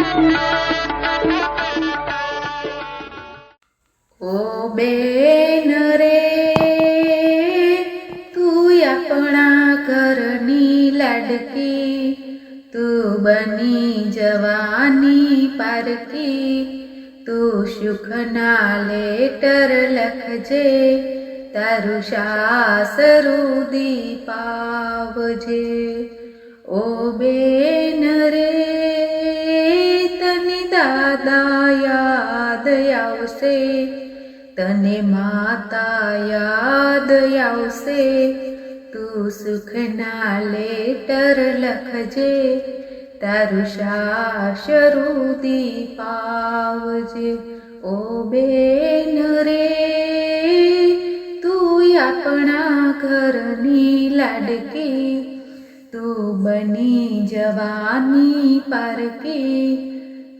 ઓ તું આપણા ઘરની લાડકી, તું બની જવાની પારકી, તું સુખના લેટર લખજે, તારું સાસરું પાવજે ઓ બેન દાદા યાદ આવશે. તને માતા યાદ આવશે. તું સુખના લેટર લખજે. તારું શાશરું પાવજે. ઓ બેન રે, તું આપણા ઘરની લાડકી. તું બની જવાની પારકી.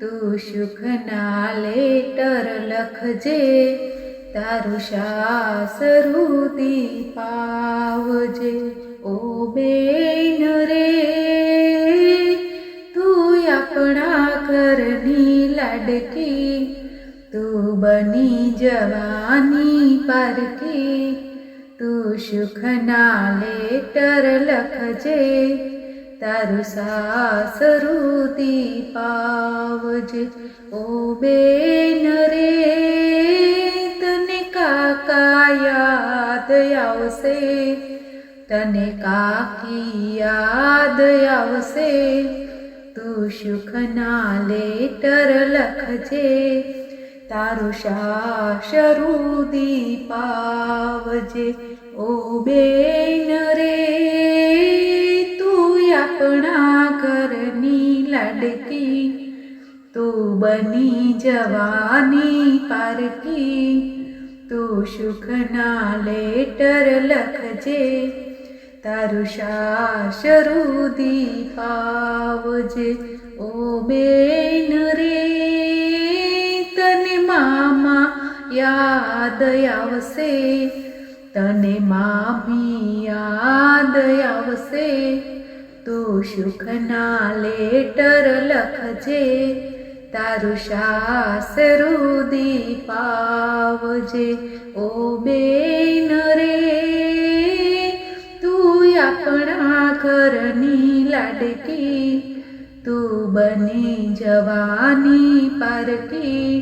તું સુખના લેટર લખજે, તારું સાસરુદી પાવજે. ઓ બેન રે તું આપણા ઘરની લાડકી, તું બની જવાની પારકી તું સુખના લેટર લખજે તારું સાસરુદી પાવજ. ઓ બેન રે, તને કાકા યાદ આવશે? તને કાકી યાદ આવશે? તું સુખના લેટર લખજે. તારું શાશરુદી પાવજે. ઓ બેન રે લાડકી તું બની જવાની પારકી તું સુખના લેટર લખજે, તારું શાશરુદી પાવજે ઓ બેન રે, તને મામા યાદ આવશે, તને મામી યાદ આવશે તું સુખના લેટર લખજે તારું શાસરુદી પાવજે ઓ બેન રે તું આપણા ઘરની લાડકી તું બની જવાની પારકી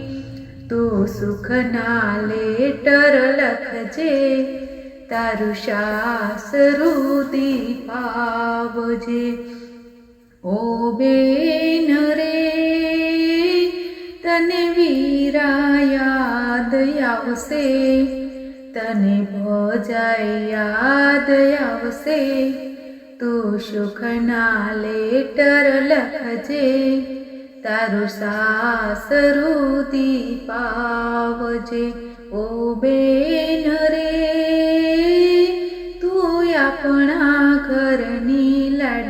તું સુખના લેટર લખજે તારું શાસરુદી પાવજે ઓ બેન રે તને વીરા યાદ આવશે તને ભજાય યાદ આવશે તું સુખના લેટર લખજે તારું સાસરુદી પાવજે ઓ બેન